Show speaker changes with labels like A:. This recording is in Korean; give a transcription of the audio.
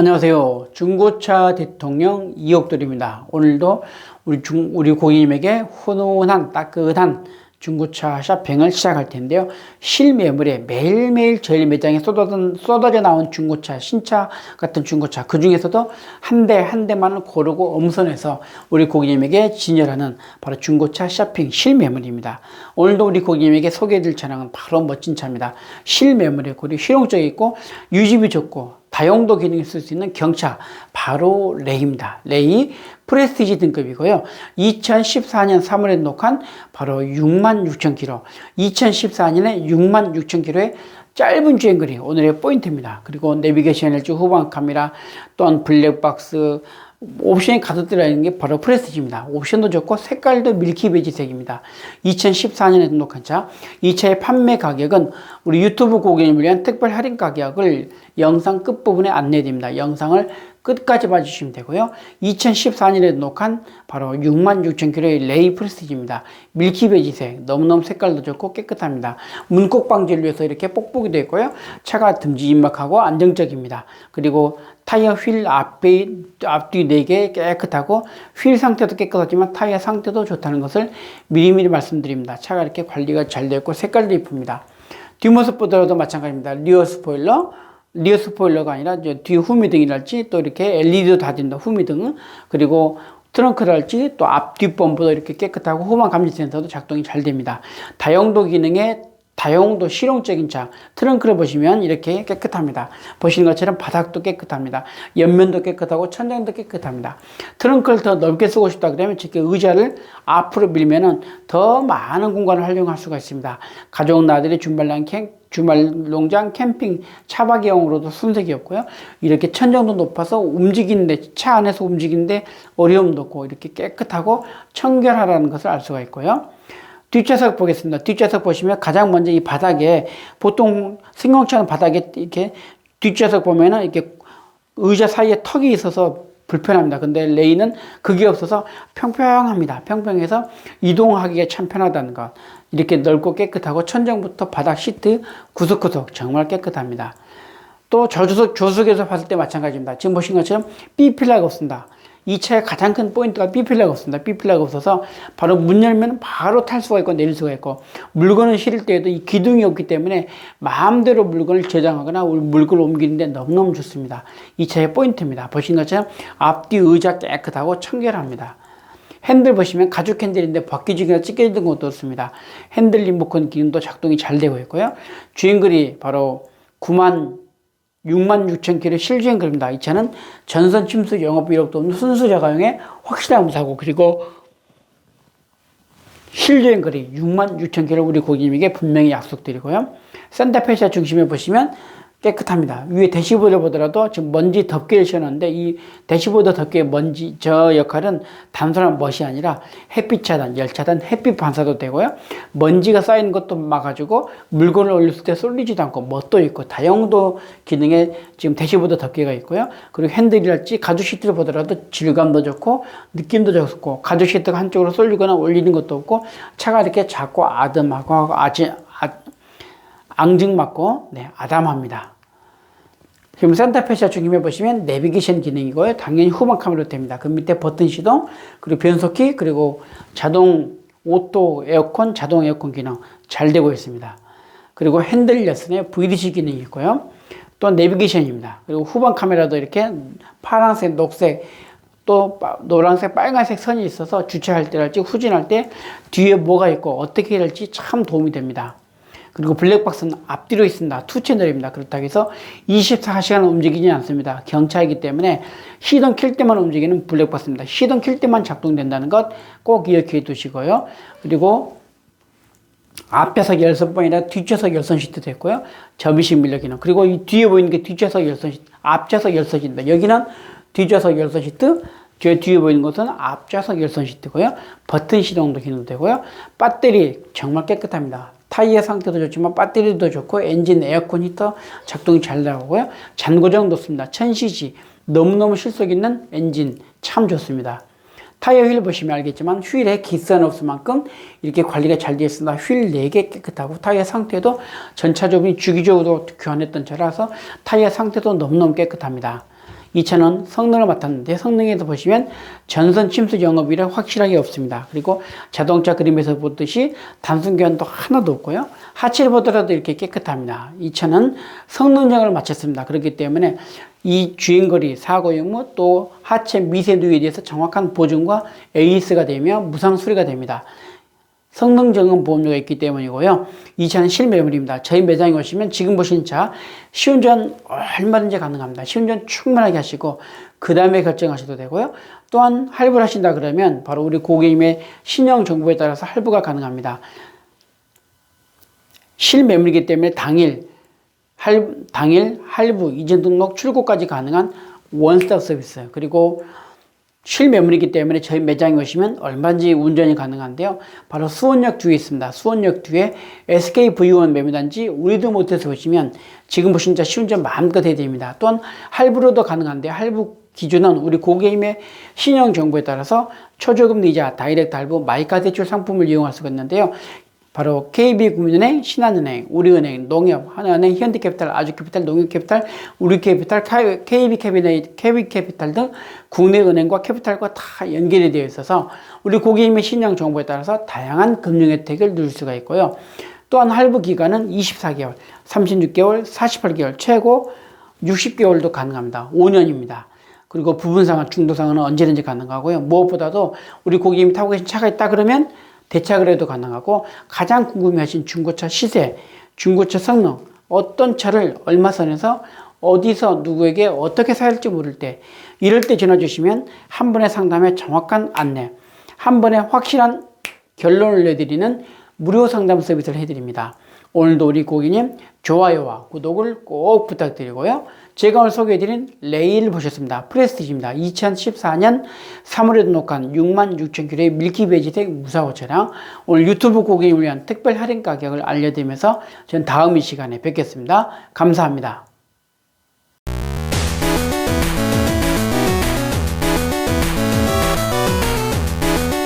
A: 안녕하세요. 중고차 대통령 이옥돌입니다. 오늘도 우리 중, 우리 고객님에게 훈훈한 따끈한 중고차 쇼핑을 시작할 텐데요. 실매물에 매일매일 저희 매장에 쏟아져, 쏟아져 나온 중고차, 신차 같은 중고차, 그 중에서도 한 대 한 대만을 고르고 엄선해서 우리 고객님에게 진열하는 바로 중고차 쇼핑 실매물입니다. 오늘도 우리 고객님에게 소개해드릴 차량은 바로 멋진 차입니다. 실매물에 그리고 실용적이 있고 유지비 좋고 다용도 기능이 쓸수 있는 경차 바로 레이입니다. 레이 프레스티지 등급이고요. 2014년 3월에 녹한 바로 6만 6천 킬로, 2014년에 6만 6천 킬로의 짧은 주행거리 오늘의 포인트입니다. 그리고 내비게이션 LG 후방 카메라 또한 블랙박스 옵션이 가득 들어있는 게 바로 프레스티지입니다. 옵션도 좋고 색깔도 밀키 베이지색입니다. 2014년에 등록한 차. 이 차의 판매 가격은 우리 유튜브 고객님을 위한 특별 할인 가격을 영상 끝부분에 안내드립니다. 영상을 끝까지 봐주시면 되고요. 2014년에 등록한 바로 66,000km의 레이 프레스티지입니다. 밀키 베이지색, 너무너무 색깔도 좋고 깨끗합니다. 문콕 방지를 위해서 이렇게 뽁뽁이 되어 있고요. 차가 듬직임막하고 안정적입니다. 그리고 타이어 휠 앞에, 앞뒤 4개 깨끗하고 휠 상태도 깨끗하지만 타이어 상태도 좋다는 것을 미리미리 말씀드립니다. 차가 이렇게 관리가 잘 되어 있고 색깔도 이쁩니다. 뒷모습 보더라도 마찬가지입니다. 리어 스포일러, 리어 스포일러가 아니라 뒤 후미등이랄지 또 이렇게 LED도 다 된다 후미등은 그리고 트렁크랄지 또 앞뒤 범퍼도 이렇게 깨끗하고 후방 감지 센서도 작동이 잘 됩니다. 다용도 기능에 다용도 실용적인 차 트렁크를 보시면 이렇게 깨끗합니다. 보시는 것처럼 바닥도 깨끗합니다. 옆면도 깨끗하고 천장도 깨끗합니다. 트렁크를 더 넓게 쓰고 싶다 그러면 이렇게 의자를 앞으로 밀면은 더 많은 공간을 활용할 수가 있습니다. 가족 나들이 주말랑 캠 주말 농장 캠핑 차박용으로도 순색이었고요. 이렇게 천정도 높아서 움직이는데 차 안에서 움직이는데 어려움도 없고 이렇게 깨끗하고 청결하다는 것을 알 수가 있고요. 뒷좌석 보겠습니다. 뒷좌석 보시면 가장 먼저 이 바닥에 보통 승용차는 바닥에 이렇게 뒷좌석 보면은 이렇게 의자 사이에 턱이 있어서 불편합니다. 근데 레이는 그게 없어서 평평합니다. 평평해서 이동하기가 참 편하다는 것. 이렇게 넓고 깨끗하고 천정부터 바닥 시트 구석구석 정말 깨끗합니다. 또 저주석 조수석에서 봤을 때 마찬가지입니다. 지금 보신 것처럼 삐필라가 없습니다. 이 차의 가장 큰 포인트가 삐필라가 없습니다. 삐필라가 없어서 바로 문 열면 바로 탈 수가 있고 내릴 수가 있고 물건을 실을 때에도 이 기둥이 없기 때문에 마음대로 물건을 저장하거나 물건을 옮기는데 너무너무 좋습니다. 이 차의 포인트입니다. 보신 것처럼 앞뒤 의자 깨끗하고 청결합니다. 핸들 보시면 가죽 핸들인데 바퀴지기가 찢겨진 것도 없습니다. 핸들 리모컨 기능도 작동이 잘 되고 있고요. 주행거리 바로 9만 6만 6천 킬로 실주행 거리입니다. 이 차는 전선 침수 영업 이력도 없는 순수 자가용의 확실한 무사고 그리고 실주행 거리 6만 6천 킬로 우리 고객님에게 분명히 약속드리고요. 산타페시아 중심에 보시면 깨끗합니다. 위에 대시보드 보더라도 지금 먼지 덮개를 씌워놨는데 이 대시보드 덮개의 먼지 저 역할은 단순한 멋이 아니라 햇빛 차단, 열 차단, 햇빛 반사도 되고요. 먼지가 쌓이는 것도 막아주고 물건을 올렸을 때 쏠리지도 않고 멋도 있고 다용도 기능에 지금 대시보드 덮개가 있고요. 그리고 핸들이랄지 가죽 시트를 보더라도 질감도 좋고 느낌도 좋고 가죽 시트가 한쪽으로 쏠리거나 올리는 것도 없고 차가 이렇게 작고 아담하고 아지 아, 앙증맞고 네, 아담합니다. 지금 산타페시아 중심에 보시면 내비게이션 기능이고요. 당연히 후방 카메라로 됩니다. 그 밑에 버튼 시동, 그리고 변속키, 그리고 자동 오토 에어컨, 자동 에어컨 기능 잘 되고 있습니다. 그리고 핸들 열선에 VDC 기능이 있고요. 또 내비게이션입니다. 그리고 후방 카메라도 이렇게 파란색, 녹색, 또 노란색, 빨간색 선이 있어서 주차할 때랄지 후진할 때 뒤에 뭐가 있고 어떻게 할지 참 도움이 됩니다. 그리고 블랙박스는 앞뒤로 있습니다. 투 채널입니다. 그렇다고 해서 24시간 움직이지 않습니다. 경차이기 때문에 시동 킬 때만 움직이는 블랙박스입니다. 시동 킬 때만 작동된다는 것 꼭 기억해 두시고요. 그리고 열선뿐 아니라 뒷좌석 열선 시트도 있고요. 접이식 밀려 기능. 그리고 이 뒤에 보이는 게 뒷좌석 열선 시트, 앞좌석 열선 시트입니다. 여기는 뒷좌석 열선 시트, 제 뒤에 보이는 것은 앞좌석 열선 시트고요. 버튼 시동도 기능도 되고요. 배터리 정말 깨끗합니다. 타이어 상태도 좋지만 배터리도 좋고 엔진 에어컨 히터 작동이 잘 나오고요. 잔고장 좋습니다. 천CC 너무너무 실속 있는 엔진 참 좋습니다. 타이어 휠 보시면 알겠지만 휠에 기스는 없을 만큼 이렇게 관리가 잘 되어 있습니다. 휠 4개 깨끗하고 타이어 상태도 전차적으로 주기적으로 교환했던 차라서 타이어 상태도 너무너무 깨끗합니다. 2차는 성능을 맡았는데 성능에도 보시면 전선 침수 영업이라 확실하게 없습니다. 그리고 자동차 그림에서 보듯이 단순 교환도 하나도 없고요. 하체를 보더라도 이렇게 깨끗합니다. 2차는 성능적을 마쳤습니다. 그렇기 때문에 이 주행거리, 사고 유무 또 하체 미세 누유에 대해서 정확한 보증과 AS가 되며 무상 수리가 됩니다. 성능 점검 보험료가 있기 때문이고요. 이 차는 실매물입니다. 저희 매장에 오시면 지금 보신 차 시운전 얼마든지 가능합니다. 시운전 충분하게 하시고 그 다음에 결정하셔도 되고요. 또한 할부를 하신다 그러면 바로 우리 고객님의 신용 정보에 따라서 할부가 가능합니다. 실매물이기 때문에 당일 할, 당일 할부, 이전 등록, 출고까지 가능한 원스톱 서비스. 그리고 실매물이기 때문에 저희 매장에 오시면 얼마든지 운전이 가능한데요. 바로 수원역 뒤에 있습니다. 수원역 뒤에 SKV1 매매단지 우리도 못해서 보시면 지금 보신 차 시운전 마음껏 해야 됩니다. 또한 할부로도 가능한데 할부 기준은 우리 고객님의 신용 정보에 따라서 초저금 이자, 다이렉트 할부, 마이카 대출 상품을 이용할 수가 있는데요. 바로 KB국민은행, 신한은행, 우리은행, 농협, 하나은행, 현대캐피탈, 아주캐피탈, 농협캐피탈, 우리캐피탈, KB캐피탈, KB캐피탈 등 국내 은행과 캐피탈과 다 연결이 되어 있어서 우리 고객님의 신용 정보에 따라서 다양한 금융 혜택을 누릴 수가 있고요. 또한 할부 기간은 24개월, 36개월, 48개월, 최고 60개월도 가능합니다. 5년입니다. 그리고 부분상한 중도상은 언제든지 가능하고요. 무엇보다도 우리 고객님이 타고 계신 차가 있다 그러면 해도 가능하고 가장 궁금해하신 중고차 시세, 중고차 성능, 어떤 차를 얼마 선에서 어디서 누구에게 어떻게 사야 지 모를 때 이럴 때 전화 주시면 한 번의 상담에 정확한 안내, 한 번에 확실한 결론을 내드리는 무료 상담 서비스를 해드립니다. 오늘도 우리 고객님 좋아요와 구독을 꼭 부탁드리고요. 제가 오늘 소개해드린 레일 보셨습니다. 프레스티지입니다. 2014년 3월에 등록한 6만 6천 킬로의 밀키 베이지색 무사고 차량 오늘 유튜브 고객님을 위한 특별 할인 가격을 알려드리면서 저는 다음 이 시간에 뵙겠습니다. 감사합니다.